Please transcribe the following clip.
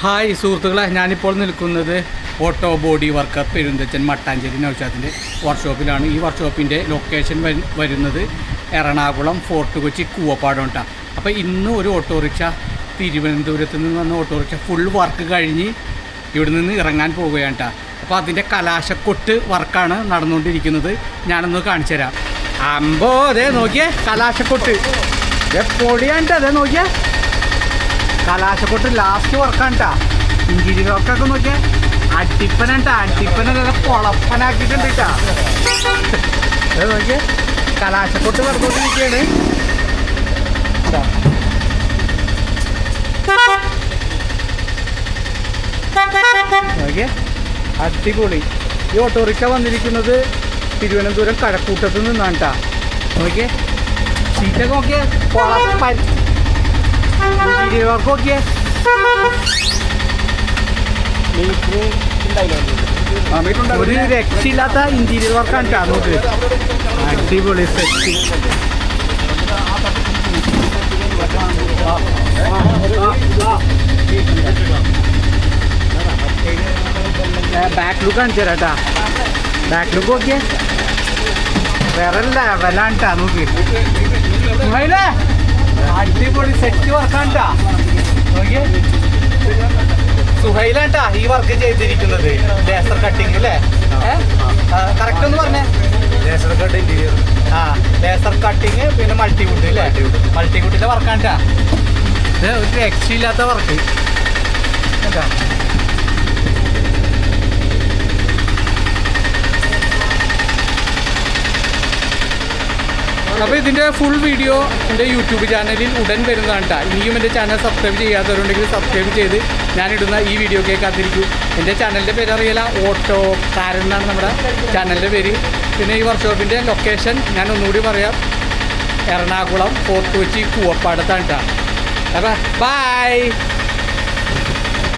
Hi സുഹൃത്തുക്കളെ ഞാനിപ്പോൾ നിൽക്കുന്നത് auto body worker Perunthachan Mattancherry നൗഷാദിന്റെ വർക്ക്ഷോപ്പിലാണ് ഈ വർക്ക്ഷോപ്പിന്റെ ലൊക്കേഷൻ വരുന്നത് എറണാകുളം ഫോർട്ട് കൊച്ചി കൂവപ്പാടോണ്ടാണ് അപ്പോൾ ഇന്ന് ഒരു ഓട്ടോറിക്ഷ തിരുവനന്തപുരത്ത് നിന്ന് വന്ന ഓട്ടോറിക്ഷ ഫുൾ വർക്ക് കഴിഞ്ഞ് ഇവിടെ നിന്ന് ഇറങ്ങാൻ പോവുകയാണ് കേട്ടോ അപ്പോൾ അതിന്റെ കലാശക്കൊട്ട് വർക്കാണ് നടന്നുകൊണ്ടിരിക്കുന്നത്. ഞാനൊന്ന് കാണിച്ചു തരാം. അമ്പോ അതെ നോക്കിയേ കലാശക്കൊട്ട്. പൊടിയാണ്ട് അതെ നോക്കിയേ. കലാശക്കൊട്ട് ലാസ്റ്റ് വർക്കാണ്ടാ ഇന്റീരിയർ വർക്കൊക്കെ നോക്കിയേ. അടിപ്പനുണ്ടാ അടിപ്പനല്ല പൊളപ്പനാക്കിയിട്ടുണ്ട് ട്ടാ. ഇത് നോക്കിയേ. കലാശക്കൊട്ട് വർക്കൊണ്ടിരിക്കുകയാണ് ട്ടാ. നോക്കിയേ. അടിപൊളി. ഈ ഓട്ടോറിക്ഷ വന്നിരിക്കുന്നത് തിരുവനന്തപുരം കഴക്കൂട്ടത്ത് നിന്നാണ് കേട്ടാ നോക്കിയേ. സീറ്റൊക്കെ നോക്കിയേ. ഇന്റീരിയർ വർക്ക് നോക്കിയേ. ഒരു രക്ഷയില്ലാത്ത ഇന്റീരിയർ വർക്കാണ് നോക്ക് അടിപൊളി സെറ്റ് ബാക്ക് ലുക്ക് കാണിച്ചു തരാം കേട്ടാ ബാക്ക് ലുക്ക് നോക്കിയേ. വേറെ ലെവലാണ് കേട്ടാ നോക്കി അടിപൊളി സെറ്റ് വർക്കാണ്ടാ നോക്കിയേ. സുഹൈലാണ്ടാ ഈ വർക്ക് ചെയ്തിരിക്കുന്നത്. ലേസർ കട്ടിങ് അല്ലേ കറക്റ്റ് ഒന്ന് പറഞ്ഞേ. ലേസർ കട്ട് ഇന്റീരിയർ ആ ലേസർ കട്ടിങ് പിന്നെ മൾട്ടിവുഡ് അല്ലേ മൾട്ടിവുഡിന്റെ വർക്കാണ്ടാ ഇത് ഒരു രക്ഷയില്ലാത്ത വർക്ക് എന്താ? അപ്പോൾ ഇതിന്റെ ഫുൾ വീഡിയോ എന്റെ യൂട്യൂബ് ചാനലിൽ ഉടൻ വരുന്നതാണ് കേട്ടോ ഇനിയും എന്റെ ചാനൽ സബ്സ്ക്രൈബ് ചെയ്യാത്തവരുണ്ടെങ്കിൽ സബ്സ്ക്രൈബ് ചെയ്ത് ഞാനിടുന്ന ഈ വീഡിയോ കേൾക്കാതിരിക്കും എന്റെ ചാനലിന്റെ പേര് അറിയില്ല. ഓട്ടോ കാരൻ എന്നാണ് നമ്മുടെ ചാനലിന്റെ പേര്. പിന്നെ ഈ വർക്ക്ഷോപ്പിന്റെ ലൊക്കേഷൻ ഞാൻ ഒന്നുകൂടി പറയാം. എറണാകുളം ഫോർട്ട് കൊച്ചി കൂവപ്പാടത്താണ് കേട്ടോ അപ്പോൾ ബൈ